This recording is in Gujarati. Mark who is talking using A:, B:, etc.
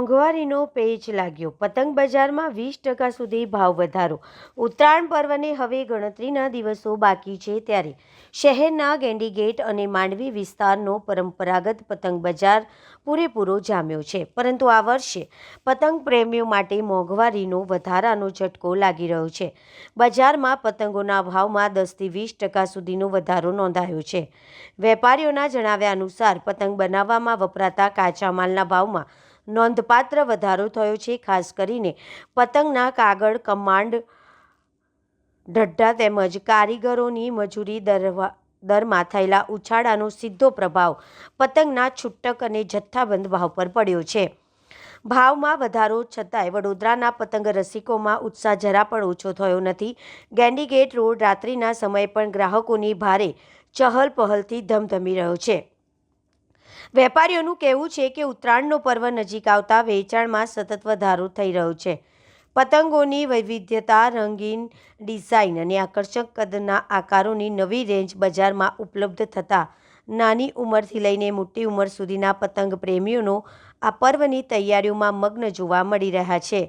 A: મોંઘવારીનો પેચ લાગ્યો. પતંગ બજારમાં વીસ ટકા સુધી ભાવ વધારો. ઉત્તરાયણ પર્વને હવે ગણતરીના દિવસો બાકી છે ત્યારે શહેરના ગેન્ડીગેટ અને માંડવી વિસ્તારનો પરંપરાગત પતંગ બજાર પૂરેપૂરો જામ્યો છે. પરંતુ આ વર્ષે પતંગ પ્રેમીઓ માટે મોંઘવારીનો વધારાનો ઝટકો લાગી રહ્યો છે. બજારમાં પતંગોના ભાવમાં દસથી વીસ ટકા સુધીનો વધારો નોંધાયો છે. વેપારીઓના જણાવ્યા અનુસાર, પતંગ બનાવવામાં વપરાતા કાચા માલના ભાવમાં નોંધપાત્ર વધારો થયો છે, ખાસ કરીને પતંગના કાગળ, કમાન્ડ ઢડ્ઢા તેમજ કારીગરોની મજૂરી દરવા, દરમાં થયેલા ઉછાળાનો સીધો પ્રભાવ પતંગના છૂટક અને જથ્થાબંધ ભાવ પર પડ્યો છે. ભાવમાં વધારો છતાંય વડોદરાના પતંગ રસિકોમાં ઉત્સાહ જરા પણ ઓછો થયો નથી. ગેન્ડીગેટ રોડ રાત્રિના સમયે પણ ગ્રાહકોની ભારે ચહલ પહલથી ધમધમી રહ્યો છે. વેપારીઓનું કહેવું છે કે ઉત્તરાયણનો પર્વ નજીક આવતા વેચાણમાં સતત વધારો થઈ રહ્યો છે. પતંગોની વૈવિધ્યતા, રંગીન ડિઝાઇન અને આકર્ષક કદના આકારોની નવી રેન્જ બજારમાં ઉપલબ્ધ થતાં નાની ઉંમરથી લઈને મોટી ઉંમર સુધીના પતંગ પ્રેમીઓનો આ પર્વની તૈયારીઓમાં મગ્ન જોવા મળી રહ્યા છે.